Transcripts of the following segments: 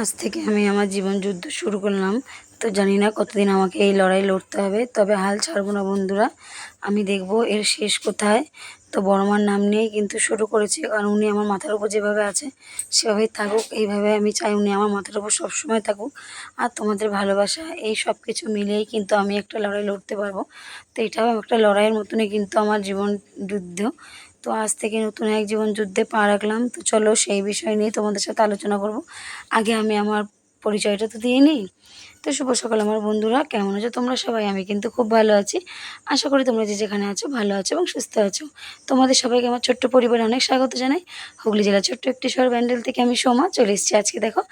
আজ থেকে আমি আমার জীবন যুদ্ধ শুরু করলাম। তো জানি না কতদিন আমাকে এই লড়াই লড়তে হবে, তবে হাল ছাড়বো না বন্ধুরা। আমি দেখব এর শেষ কোথায়। তো বড়মার নাম নিয়েই কিন্তু শুরু করেছি কারণ উনি আমার মাথার উপর যেভাবে আছে, সেভাবেই থাকুক, এইভাবে আমি চাই উনি আমার মাথার উপর সবসময় থাকুক। আর তোমাদের ভালোবাসা, এই সব কিছু মিলিয়েই কিন্তু আমি একটা লড়াই লড়তে পারব। তো এটাও একটা লড়াইয়ের মতনই কিন্তু আমার জীবন যুদ্ধ। তো আজ থেকে নতুন এক জীবন যুদ্ধে পা রাখলাম। তো চলো সেই বিষয় নিয়ে তোমাদের সাথে আলোচনা করব। আগে আমি আমার পরিচয়টা তো দিয়ে নিই। তো শুভ সকাল আমার বন্ধুরা, কেমন আছো তোমরা সবাই? আমি কিন্তু খুব ভালো আছি। আশা করি তোমরা যে যেখানে আছো ভালো আছো এবং সুস্থ আছো। তোমাদের সবাইকে আমার ছোট্ট পরিবারে অনেক স্বাগত জানাই। হুগলি জেলার ছোট্ট একটি শহর ব্যান্ডেল থেকে আমি সোমা চলে এসেছি আজকে, দেখো,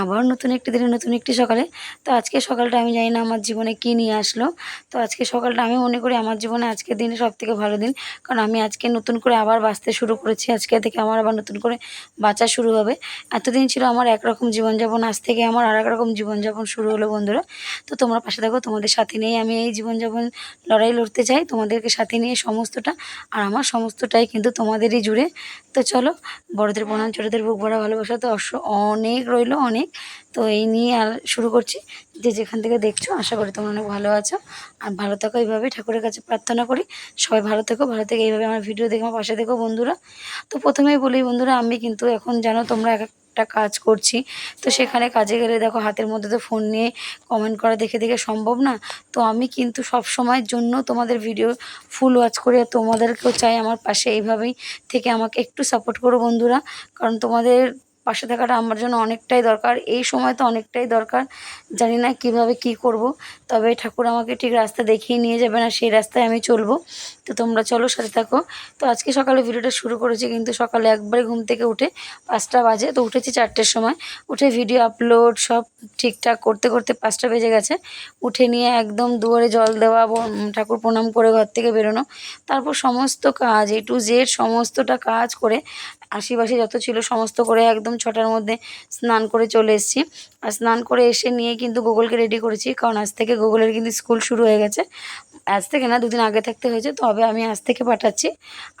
আবার নতুন একটি দিনে নতুন একটি সকালে। তো আজকে সকালটা আমি জানি না আমার জীবনে কী নিয়ে আসলো। তো আজকে সকালটা আমি মনে করি আমার জীবনে আজকের দিনে সব থেকে ভালো দিন। কারণ আমি আজকে নতুন করে আবার বাঁচতে শুরু করেছি। আজকে থেকে আমার আবার নতুন করে বাঁচা শুরু হবে। এতদিন ছিল আমার একরকম জীবনযাপন, আজ থেকে আমার আর রকম জীবনযাপন শুরু হলো বন্ধুরা। তো তোমরা পাশে থাকো, তোমাদের সাথে নিয়ে আমি এই জীবনযাপন লড়াই লড়তে চাই। তোমাদেরকে সাথে নিয়ে সমস্তটা আর আমার সমস্তটাই কিন্তু তোমাদেরই জুড়ে। তো চলো, বড়দের প্রণাম, ছোটোদের বুক ভরা ভালোবাসা তো অনেক রইল অনেক। তো এই নিয়ে আর শুরু করছি। যে যেখান থেকে দেখছ, আশা করি তোমরা অনেক ভালো আছো। আর ভালো থাকো এইভাবেই, ঠাকুরের কাছে প্রার্থনা করি। সবাই ভালো থেকো, ভালো থেকে এইভাবে আমার ভিডিও দেখে আমার পাশে দেখো বন্ধুরা। তো প্রথমেই বলি বন্ধুরা, আমি কিন্তু এখন জানো তোমরা এক একটা কাজ করছি। তো সেখানে কাজে গেলে দেখো, হাতের মধ্যে তো ফোন নিয়ে কমেন্ট করা দেখে দেখে সম্ভব না। তো আমি কিন্তু সব সময়ের জন্য তোমাদের ভিডিও ফুল ওয়াচ করে। তোমাদেরকেও চাই আমার পাশে এইভাবেই থেকে আমাকে একটু সাপোর্ট করো বন্ধুরা। কারণ তোমাদের পাশে থাকাটা আমার জন্য অনেকটাই দরকার। এই সময় তো অনেকটাই দরকার। জানি না কীভাবে কি করব। তবে ঠাকুর আমাকে ঠিক রাস্তা দেখিয়ে নিয়ে যাবে না সেই রাস্তায় আমি চলবো। তো তোমরা চলো সাথে থাকো। তো আজকে সকালে ভিডিওটা শুরু করেছি কিন্তু সকালে একবারে ঘুম থেকে উঠে পাঁচটা বাজে। তো উঠেছি চারটের সময়। উঠে ভিডিও আপলোড সব ঠিকঠাক করতে করতে পাঁচটা বেজে গেছে। উঠে নিয়ে একদম দুয়ারে জল দেওয়া ঠাকুর প্রণাম করে ঘর থেকে বেরোনো। তারপর সমস্ত কাজ এ টু জেড সমস্তটা কাজ করে আশিপাশে যত ছিল সমস্ত করে একদম ছটার মধ্যে স্নান করে চলে এসেছি। আর স্নান করে এসে নিয়ে কিন্তু গুগলকে রেডি করেছি, কারণ আজ থেকে গুগলের কিন্তু স্কুল শুরু হয়ে গেছে। আজ থেকে না, দুদিন আগে থাকতে হয়েছে, তবে আমি আজ থেকে পাঠাচ্ছি।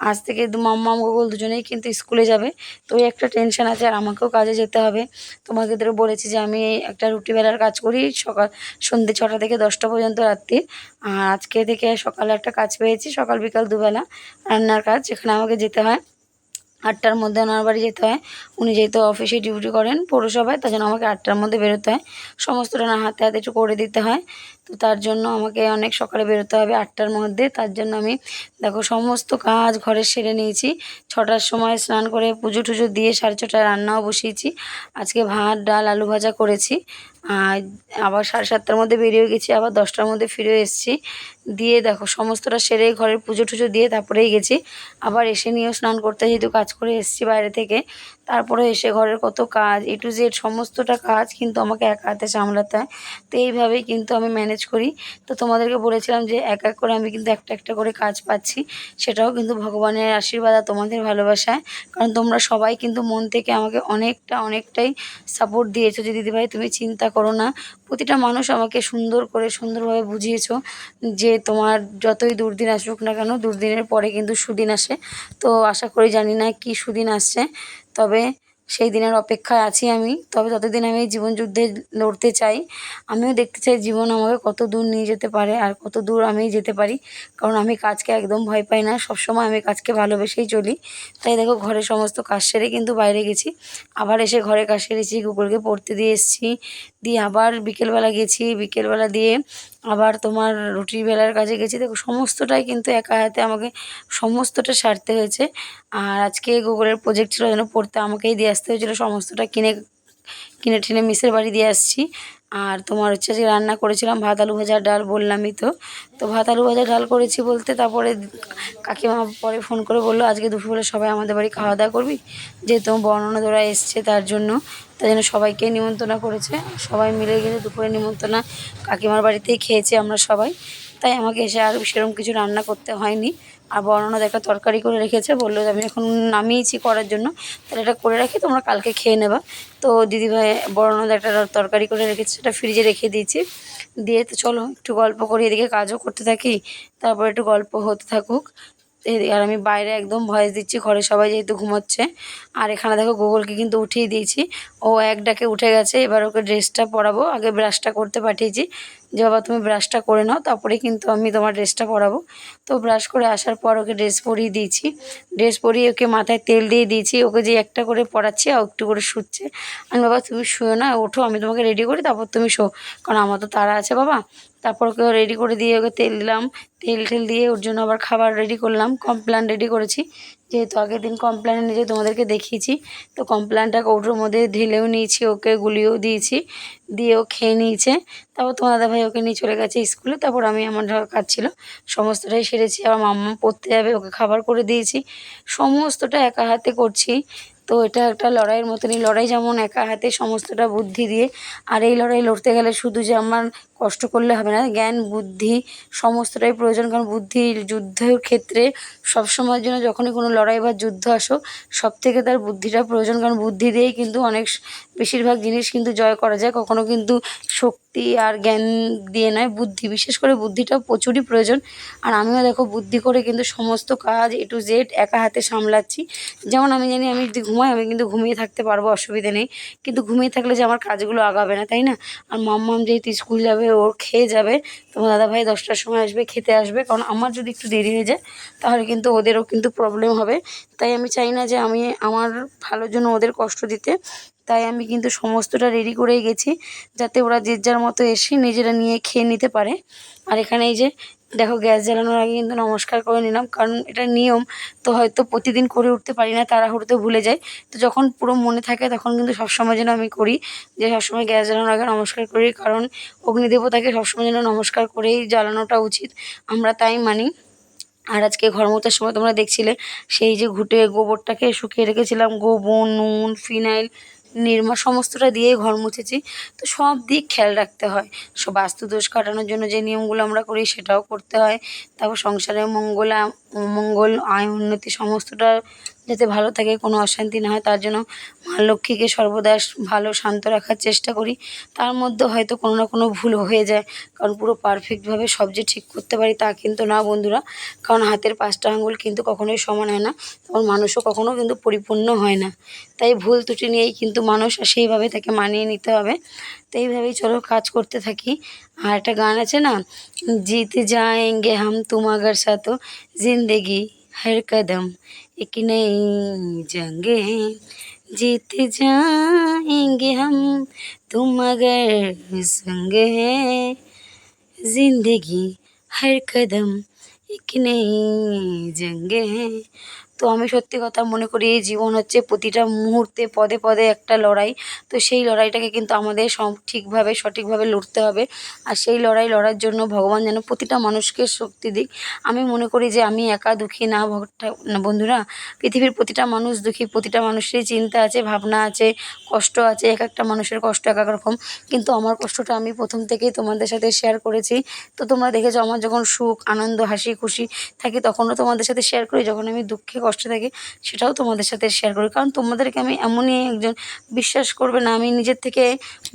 আজ থেকে মাম্মাম গুগল দুজনেই কিন্তু স্কুলে যাবে। তো ওই একটা টেনশন আছে, আর আমাকেও কাজে যেতে হবে। তোমাকে তো বলেছি যে আমি একটা রুটি বেলার কাজ করি সকাল সন্ধ্যে ছটা থেকে দশটা পর্যন্ত রাত্রি। আর আজকে থেকে সকালে একটা কাজ পেয়েছি, সকাল বিকাল দুবেলা রান্নার কাজ, যেখানে আমাকে যেতে হয়। আটটার মধ্যে ওনার বাড়ি যেতে হয়। উনি যেহেতু অফিসে ডিউটি করেন পৌরসভায়, তার জন্য আমাকে আটটার মধ্যে বেরোতে হয়। সমস্তটা না হাতে হাতে একটু করে দিতে হয়। তো তার জন্য আমাকে অনেক সকালে বেরোতে হবে আটটার মধ্যে। তার জন্য আমি, দেখো, সমস্ত কাজ ঘরে সেরে নিয়েছি। ছটার সময় স্নান করে পুজো টুজো দিয়ে সাড়ে ছটায় রান্নাও বসিয়েছি। আজকে ভাত, ডাল, আলু ভাজা করেছি। আর আবার সাড়ে সাতটার মধ্যে বেরিয়ে গেছি, আবার দশটার মধ্যে ফিরে এসেছি। দিয়ে দেখো, সমস্তটা সেরে ঘরের পুজো টুজো দিয়ে তারপরেই গেছি। আবার এসে নিয়েও স্নান করতে যেহেতু কাজ করে এসেছি বাইরে থেকে, তারপরে এসে ঘরের কত কাজ এ টু জেড সমস্তটা কাজ কিন্তু আমাকে একা হাতে সামলাতে হয়। তো এইভাবেই কিন্তু আমি ম্যানেজ করি। তো তোমাদেরকে বলেছিলাম যে এক এক করে আমি কিন্তু একটা একটা করে কাজ পাচ্ছি, সেটাও কিন্তু ভগবানের আশীর্বাদ আর তোমাদের ভালোবাসায়। কারণ তোমরা সবাই কিন্তু মন থেকে আমাকে অনেকটা, অনেকটাই সাপোর্ট দিয়েছ। যে দিদিভাই, তুমি চিন্তা করো না প্রতিটা মানুষ আমাকে সুন্দর করে সুন্দরভাবে বুঝিয়েছ যে তোমার যতই দুর্দিন আসুক না কেন, দুর্দিনের পরে কিন্তু সুদিন আসে। তো আশা করি জানি না কি সুদিন আসছে। তবে সেই দিনের অপেক্ষায় আছি আমি। তবে ততদিন আমি জীবন যুদ্ধে লড়তে চাই, আমিও দেখতে চাই জীবন আমাকে কত দূর নিয়ে যেতে পারে আর কত দূর আমি যেতে পারি। কারণ আমি কাজকে একদম ভয় পাই না। সবসময় আমি কাজকে ভালোবেসেই চলি। তাই দেখো, ঘরে সমস্ত কাজ সেরে কিন্তু বাইরে গেছি। আবার এসে ঘরে কাজ সেরেছি গুগলকে পড়তে দিয়ে এসেছি। দিয়ে আবার বিকেলবেলা গেছি। বিকেলবেলা দিয়ে আবার তোমার রুটি বেলার কাজে গেছি, দেখো সমস্তটাই কিন্তু একা হাতে আমাকে সমস্তটা সারতে হয়েছে। আর আজকে গুগলের প্রজেক্ট ছিল যেন পড়তে আমাকেই দিয়ে আসতে হয়েছিলো, সমস্তটা কিনে কিনে টিনে মিসের বাড়ি দিয়ে আসছি। আর তোমার হচ্ছে যে রান্না করেছিলাম ভাত, আলু ভাজার ডাল বললামই তো। তো ভাত, আলু ভাজা, ডাল করেছি বলতে তারপরে কাকিমা পরে ফোন করে বলল, আজকে দুপুরবেলা সবাই আমাদের বাড়ি খাওয়া দাওয়া করবি? যেহেতু বর্ণনা ধরা এসছে তার জন্য। তাই জন্য সবাইকে নিমন্ত্রণা করেছে। সবাই মিলে গেলে দুপুরে নিমন্ত্রণা কাকিমার বাড়িতেই খেয়েছি আমরা সবাই। তাই আমাকে এসে আর সেরকম কিছু রান্না করতে হয়নি। আর বর্ণনা একটা তরকারি করে রেখেছে, বলল আমি এখন নামিয়েছি করার জন্য। তাহলে এটা করে রাখি, তোমরা কালকে খেয়ে নেবা। তো দিদিভাই বর্ণনা একটা তরকারি করে রেখেছে, সেটা ফ্রিজে রেখে দিয়েছি। দিয়ে তো চলো একটু গল্প করি, এদিকে কাজও করতে থাকি, তারপর একটু গল্প হতে থাকুক। আর আমি বাইরে একদম ভয়েস দিচ্ছি, ঘরে সবাই যেহেতু ঘুমাচ্ছে। আর এখানে দেখো গুগলকে কিন্তু উঠিয়ে দিয়েছি, ও এক ডাকে উঠে গেছে, এবার ওকে ড্রেসটা পরাবো, আগে ব্রাশটা করতে পাঠিয়েছি। যে, বাবা, তুমি ব্রাশটা করে নাও, তারপরে কিন্তু আমি তোমার ড্রেসটা পরাবো। তো ব্রাশ করে আসার পর ওকে ড্রেস পরিয়ে দিয়েছি। ড্রেস পরিয়ে ওকে মাথায় তেল দিয়ে দিয়েছি। ওকে যে একটা করে পরাচ্ছি আর একটু করে শুচ্ছে। আমি, বাবা, তুমি শুয়ে না, ওঠো, আমি তোমাকে রেডি করি তারপর তুমি শো। কারণ আমার তো তারা আছে, বাবা। তারপর ওকে রেডি করে দিয়ে ওকে তেল দিলাম। তেল টেল দিয়ে ওর জন্য আবার খাবার রেডি করলাম। কমপ্ল্যান রেডি করেছি। যেহেতু আগের দিন কমপ্ল্যান নিজে তোমাদেরকে দেখিয়েছি, তো কমপ্ল্যানটা কৌটোর মধ্যে ঢেলেও নিয়েছি, ওকে গুলিয়েও দিয়েছি, দিয়ে ও খেয়ে নিয়েছে। তারপর তোমার দাদাভাই ওকে নিয়ে চলে গেছে স্কুলে তারপর আমি আমার কাজ ছিল, সমস্তটাই সেরেছি আবার মাম্মা পড়তে যাবে, ওকে খাবার করে দিয়েছি, সমস্তটা একা হাতে করছি। তো এটা একটা লড়াইয়ের মতনই, লড়াই যেমন একা হাতে সমস্তটা বুদ্ধি দিয়ে, আর এই লড়াই লড়তে গেলে শুধু যে আমার কষ্ট করলে হবে না। জ্ঞান, বুদ্ধি সমস্তটাই প্রয়োজন। কারণ বুদ্ধি যুদ্ধের ক্ষেত্রে সবসময়ের জন্য যখনই কোনো লড়াই বা যুদ্ধ আসো সব থেকে তার বুদ্ধিটা প্রয়োজন। কারণ বুদ্ধি দিয়েই কিন্তু অনেক বেশিরভাগ জিনিস কিন্তু জয় করা যায়। কখনো কিন্তু শক্তি আর জ্ঞান দিয়ে নয়, বুদ্ধি। বিশেষ করে বুদ্ধিটা প্রচুরই প্রয়োজন। আর আমিও দেখো, বুদ্ধি করে কিন্তু সমস্ত কাজ এ টু জেড একা হাতে সামলাচ্ছি। যেমন আমি জানি আমি যদি ঘুমাই, আমি কিন্তু ঘুমিয়ে থাকতে পারব, অসুবিধে নেই। কিন্তু ঘুমিয়ে থাকলে যে আমার কাজগুলো আগাবে না, তাই না? আর মাম্মাম যেহেতু স্কুল যাবে ওর খেয়ে যাবে। তোমার দাদাভাই দশটার সময় আসবে, খেতে আসবে। কারণ আমার যদি একটু দেরি হয়ে যায়, তাহলে কিন্তু ওদেরও কিন্তু প্রবলেম হবে। তাই আমি চাই না যে আমি আমার ভালোর জন্য ওদের কষ্ট দিতে। তাই আমি কিন্তু সমস্তটা রেডি করেই গেছি, যাতে ওরা যে যার মতো এসে নিজেরা নিয়ে খেয়ে নিতে পারে। আর এখানে এই যে দেখো গ্যাস জ্বালানোর আগে কিন্তু নমস্কার করে নিলাম, কারণ এটা নিয়ম। তো হয়তো প্রতিদিন করে উঠতে পারি না, তাড়াহুড়োতে ভুলে যাই। তো যখন পুরো মনে থাকে তখন কিন্তু সবসময় যেন আমি করি, যে সবসময় গ্যাস জ্বালানোর আগে নমস্কার করি, কারণ অগ্নিদেবতাকে সবসময় যেন নমস্কার করেই জ্বালানোটা উচিত। আমরা তাই মানি। আর আজকে ঘর সময় তোমরা দেখছিলে, সেই যে ঘুটে গোবরটাকে শুকিয়ে রেখেছিলাম, গোবর, নুন, ফিনাইল নির্মা, সমস্তটা দিয়েই ঘর মুছেছি। তো সব দিক খেয়াল রাখতে হয়। সব বাস্তু দোষ কাটানোর জন্য যে নিয়মগুলো আমরা করি সেটাও করতে হয়। তারপর সংসারের মঙ্গল মঙ্গল, আয়, উন্নতি সমস্তটা যাতে ভালো থাকে, কোনো অশান্তি না হয়, তার জন্য মা লক্ষ্মীকে সর্বদা ভালো, শান্ত রাখার চেষ্টা করি। তার মধ্যে হয়তো কোনো না কোনো ভুল হয়ে যায়, কারণ পুরো পারফেক্টভাবে সব যে ঠিক করতে পারি তা কিন্তু না বন্ধুরা। কারণ হাতের পাঁচটা আঙুল কিন্তু কখনোই সমান হয় না, তখন মানুষও কখনো কিন্তু পরিপূর্ণ হয় না। তাই ভুল ত্রুটি নিয়েই কিন্তু মানুষ সেইভাবে তাকে মানিয়ে নিতে হবে। তো এইভাবেই চলো কাজ করতে থাকি। আর একটা গান আছে না, জিত গে হাম তুমাগার সাথ জিন্দেগি হের কদম। एक नई जंग है, जीत जाएँगे हम। तुम अगर संग है, ज़िंदगी हर कदम एक नई जंग है। তো আমি সত্যি কথা মনে করি এই জীবন হচ্ছে প্রতিটা মুহূর্তে পদে পদে একটা লড়াই। তো সেই লড়াইটাকে কিন্তু আমাদের সব ঠিকভাবে, সঠিকভাবে লড়তে হবে। আর সেই লড়াই লড়ার জন্য ভগবান যেন প্রতিটা মানুষকে শক্তি দিক। আমি মনে করি যে আমি একা দুঃখী না বন্ধুরা। পৃথিবীর প্রতিটা মানুষ দুঃখী, প্রতিটা মানুষেরই চিন্তা আছে, ভাবনা আছে, কষ্ট আছে, এক একটা মানুষের কষ্ট এক এক রকম। কিন্তু আমার কষ্টটা আমি প্রথম থেকেই তোমাদের সাথে শেয়ার করেছি। তো তোমরা দেখেছ আমার যখন সুখ, আনন্দ, হাসি, খুশি থাকি তখনও তোমাদের সাথে শেয়ার করি। যখন আমি দুঃখে, কষ্টে থাকি, সেটাও তোমাদের সাথে শেয়ার করি কারণ তোমাদেরকে আমি এমনই একজন বিশ্বাস করবে না, আমি নিজের থেকে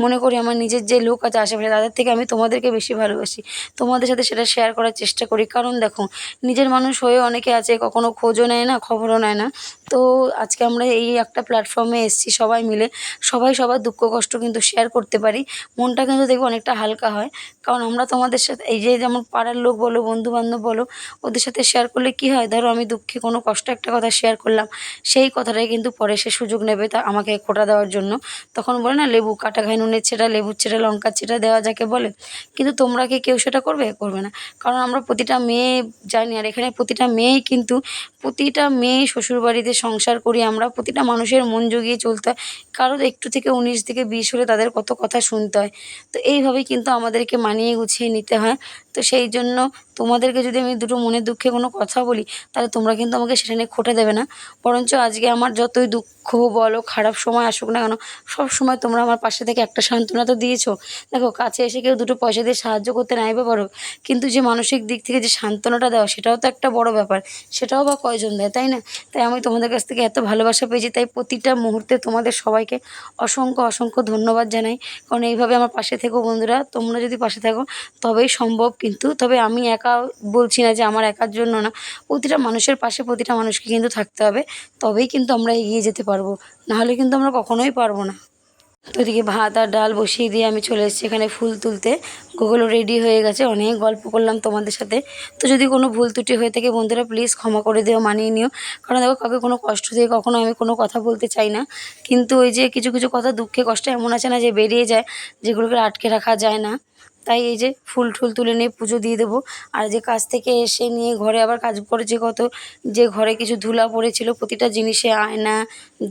মনে করি আমার নিজের যে লোক আছে আশেপাশে, তাদের থেকে আমি তোমাদেরকে বেশি ভালোবাসি। তোমাদের সাথে সেটা শেয়ার করার চেষ্টা করি। কারণ দেখো, নিজের মানুষ হয়ে অনেকে আছে, কখনো খোঁজও নেয় না, খবরও নেয় না। তো আজকে আমরা এই একটা প্ল্যাটফর্মে এসেছি সবাই মিলে, সবাই সবার দুঃখ কষ্ট কিন্তু শেয়ার করতে পারি। মনটা কিন্তু দেখবে অনেকটা হালকা হয়। কারণ আমরা তোমাদের সাথে, এই যে যেমন পাড়ার লোক বলো বন্ধু বান্ধব বলো, ওদের সাথে শেয়ার করলে কি হয়? ধরো আমি দুঃখে কোনো কষ্ট একটা কথা শেয়ার করলাম। সেই কথাটাই কিন্তু পরে সে সুযোগ নেবে তা আমাকে খোটা দেওয়ার জন্য। তখন বলে না, লেবু, কাটা খায় নুনের ছেটা লেবুর ছেটা লঙ্কার ছেটা দেওয়া যাকে বলে, কিন্তু তোমরা কি কেউ সেটা করবে? করবে না। কারণ আমরা প্রতিটা মেয়ে জানি, আর এখানে প্রতিটা মেয়েই কিন্তু, প্রতিটা মেয়ে শ্বশুরবাড়িতে সংসার করি আমরা, প্রতিটা মানুষের মন জুগিয়ে চলতে হয়। কারোর একটু থেকে উনিশ থেকে বিশ হলে তাদের কত কথা শুনতে হয়। তো এইভাবেই কিন্তু আমাদেরকে মানিয়ে গুছিয়ে নিতে হয়। তো সেই জন্য তোমাদেরকে যদি আমি দুটো মনের দুঃখে কোনো কথা বলি, তাহলে তোমরা কিন্তু আমাকে সেটা নিয়ে খোটা দেবে না। বরঞ্চ আজকে আমার যতই দুঃখ বলো, খারাপ সময় আসুক না কেন, সব সময় তোমরা আমার পাশে থেকে একটা সান্ত্বনা তো দিয়েছ। দেখো, কাছে এসে কেউ দুটো পয়সা দিয়ে সাহায্য করতে নাইবে পারো কিন্তু যে মানসিক দিক থেকে যে সান্ত্বনাটা দেওয়া, সেটাও তো একটা বড় ব্যাপার। সেটাও বা কয়জন দেয়, তাই না? তাই আমি তোমাদের কাছ থেকে এত ভালোবাসা পেয়েছি, তাই প্রতিটা মুহূর্তে তোমাদের সবাইকে অসংখ্য অসংখ্য ধন্যবাদ জানাই। কারণ এইভাবে আমার পাশে থেকো বন্ধুরা, তোমরা যদি পাশে থাকো, তবেই সম্ভব কিন্তু তবে আমি একা বলছি না যে আমার একার জন্য না। প্রতিটা মানুষের পাশে প্রতিটা মানুষকে কিন্তু থাকতে হবে। তবেই কিন্তু আমরা এগিয়ে যেতে পারব। নাহলে কিন্তু আমরা কখনোই পারব না। তো এদিকে ভাত আর ডাল বসিয়ে দিয়ে আমি চলে এসেছি এখানে ফুল তুলতে। গুগলও রেডি হয়ে গেছে, অনেক গল্প করলাম তোমাদের সাথে। তো যদি কোনো ভুল ত্রুটি হয়ে থাকে বন্ধুরা প্লিজ ক্ষমা করে দিও, মানিয়ে নিও। কারণ দেখো, কাউকে কোনো কষ্ট দিয়ে কখনো আমি কোনো কথা বলতে চাই না। কিন্তু ওই যে কিছু কিছু কথা, দুঃখে, কষ্ট এমন আছে না যে বেরিয়ে যায়, যেগুলোকে আটকে রাখা যায় না। তাই এই যে ফুল ঠুল তুলে নিয়ে পুজো দিয়ে দেবো। আর যে কাজ থেকে এসে নিয়ে ঘরে আবার কাজ করেছে কত, যে ঘরে কিছু ধুলা পড়েছিল, প্রতিটা জিনিসে আয়না,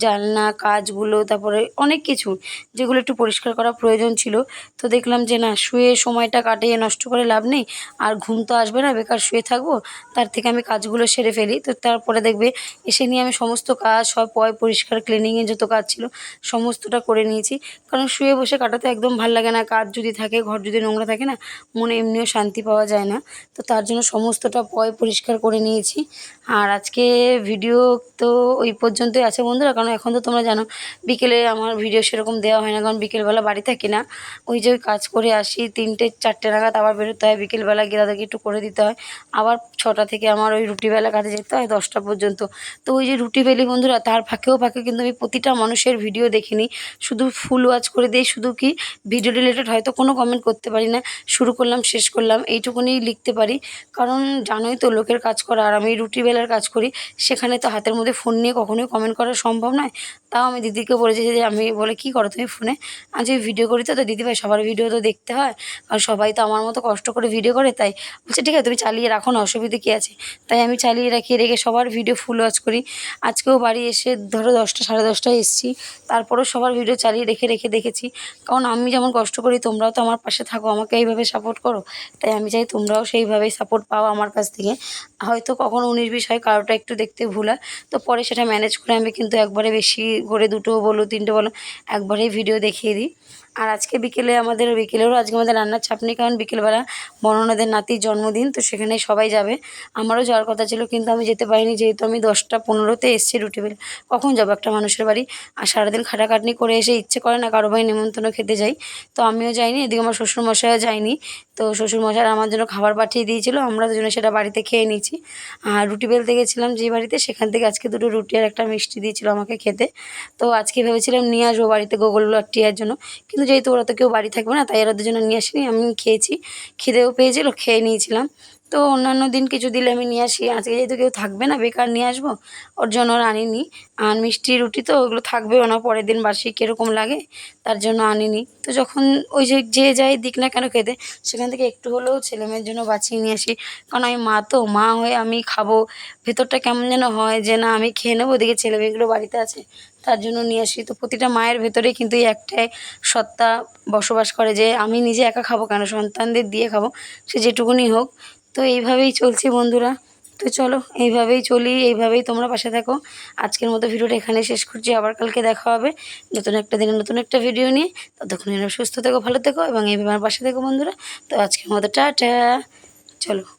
জানলা, কাজগুলো, তারপরে অনেক কিছু যেগুলো একটু পরিষ্কার করা প্রয়োজন ছিল। তো দেখলাম যে না, শুয়ে সময়টা কাটিয়ে নষ্ট করে লাভ নেই, আর ঘুম তো আসবে না, বেকার শুয়ে থাকব, তার থেকে আমি কাজগুলো সেরে ফেলি। তো তারপরে দেখবে এসে নিয়ে আমি সমস্ত কাজ, সব পয় পরিষ্কার ক্লিনিংয়ে যত কাজ ছিল, সমস্তটা করে নিয়েছি। কারণ শুয়ে বসে কাটাতে একদম ভালো লাগে না, কাজ যদি থাকে, ঘর যদি নোংরা থাকে না? মনে এমনিও শান্তি পাওয়া যায় না। তো তার জন্য সমস্তটা পয় পরিষ্কার করে নিয়েছি। আর আজকে ভিডিও তো ওই পর্যন্তই আছে বন্ধুরা, কারণ এখন তো তোমরা জানো বিকেলে আমার ভিডিও সেরকম দেওয়া হয় না, কারণ বিকেলবেলা বাড়ি থাকি না। ওই যে কাজ করে আসি, তিনটে, চারটে নাগাদ আবার বেরোতে হয়, বিকেলবেলা গিয়ে তাদেরকে একটু করে দিতে হয়। আবার ছটা থেকে আমার ওই রুটিবেলা কাজে যেতে হয় দশটা পর্যন্ত। তো ওই যে রুটি বেলি বন্ধুরা, তার ফাঁকেও ফাঁকে কিন্তু আমি প্রতিটা মানুষের ভিডিও দেখিনি। শুধু ফুল ওয়াচ করে দিই, শুধু কি ভিডিও রিলেটেড হয়তো কোনো কমেন্ট করতে পারি না, শুরু করলাম, শেষ করলাম এইটুকুনি লিখতে পারি। কারণ জানোই তো লোকের কাজ করা, আর আমি রুটি বেলার কাজ করি, সেখানে তো হাতের মধ্যে ফোন নিয়ে কখনোই কমেন্ট করা সম্ভব নয়। তাও আমি দিদিকে বলেছি যে, আমি বলে, কী করো তুমি ফোনে আজ ভিডিও করি তো তো দিদিভাই সবার ভিডিও তো দেখতে হয়। আর সবাই তো আমার মতো কষ্ট করে ভিডিও করে, তাই বলছে, ঠিক আছে, তুমি চালিয়ে রাখো না, অসুবিধে কী আছে? তাই আমি চালিয়ে রাখি, রেখে সবার ভিডিও ফুল ওয়াচ করি। আজকেও বাড়ি এসে ধরো দশটা, সাড়ে দশটায় এসেছি। তারপরেও সবার ভিডিও চালিয়ে রেখে রেখে দেখেছি। কারণ আমি যেমন কষ্ট করি, তোমরাও তো আমার পাশে থাকো, আমাকে এইভাবে সাপোর্ট করো। তাই আমি চাই তোমরাও সেইভাবেই সাপোর্ট পাও আমার কাছ থেকে। হয়তো কখনো উনিশ বিশ হয় কারোটা একটু দেখতে ভুল হয়। তো পরে সেটা ম্যানেজ করে আমি কিন্তু একবারে বেশি করে দুটো বলো, তিনটে বলো, একবারেই ভিডিও দেখিয়ে দিই। আর আজকে বিকেলে আমাদের বিকেলেরও আজকে আমাদের রান্নার চাপ নেই, কারণ বিকেলবেলা বর্ণনাদের নাতির জন্মদিন, তো সেখানে সবাই যাবে। আমারও যাওয়ার কথা ছিল, কিন্তু আমি যেতে পারিনি, যেহেতু আমি দশটা পনেরোতে এসেছি রুটি বেল। কখন যাব? একটা মানুষের বাড়ি। আর সারাদিন খাটাখাটনি করে এসে ইচ্ছে করে না কারও ভাই নেমন্তন্ন খেতে যাই। তো আমিও যাইনি, এদিকে আমার শ্বশুরমশাইও যায়নি। তো শ্বশুরমশাই আমার জন্য খাবার পাঠিয়ে দিয়েছিল, আমরা দুজনে সেটা বাড়িতে খেয়ে নিয়েছি। আর রুটি বেলতে গেছিলাম যে বাড়িতে, সেখান থেকে আজকে দুটো রুটি আর একটা মিষ্টি দিয়েছিল আমাকে খেতে। তো আজকে ভেবেছিলাম নিয়ে আসব বাড়িতে গোগল টিয়ার জন্য। কিন্তু যেহেতু ওরা তো কেউ বাড়ি থাকবে না, তাই এরা দুজনে নিয়ে আসিনি, আমি খেয়েছি, খিদেও পেয়েছিল, খেয়ে নিয়েছিলাম। তো অন্যান্য দিন কিছু দিলে আমি নিয়ে আসি, আজকে যেহেতু কেউ থাকবে না, বেকার নিয়ে আসব, ওর জন্য আর আনিনি। আর মিষ্টি, রুটি তো ওগুলো থাকবেও না, পরের দিন বাসি কীরকম লাগে, তার জন্য আনিনি। তো যখন ওই যে যে যাই দিক না কেন খেতে, সেখান থেকে একটু হলেও ছেলেমেয়ের জন্য বাঁচিয়ে নিয়ে আসি। কারণ আমি মা তো, মা হয়ে আমি খাব, ভেতরটা কেমন যেন হয় যে না, আমি খেয়ে নেব, ওদিকে ছেলে মেয়েগুলো বাড়িতে আছে তার জন্য নিয়ে আসি। তো প্রতিটা মায়ের ভেতরে কিন্তু এই একটাই সত্তা বসবাস করে যে আমি নিজে একা খাব কেন? সন্তানদের দিয়ে খাব, সে যেটুকুনি হোক। তো এইভাবেই চলছে বন্ধুরা। তো চলো, এইভাবেই চলি, এইভাবেই তোমরা পাশে থাকো। আজকের মতো ভিডিওটা এখানে শেষ করছি। আবার কালকে দেখা হবে নতুন একটা দিনে নতুন একটা ভিডিও নিয়ে। ততক্ষণ সুস্থ থেকো, ভালো থেকো এবং এইভাবে আমার পাশে থেকো বন্ধুরা। তো আজকের মতো, টাটা। চলো।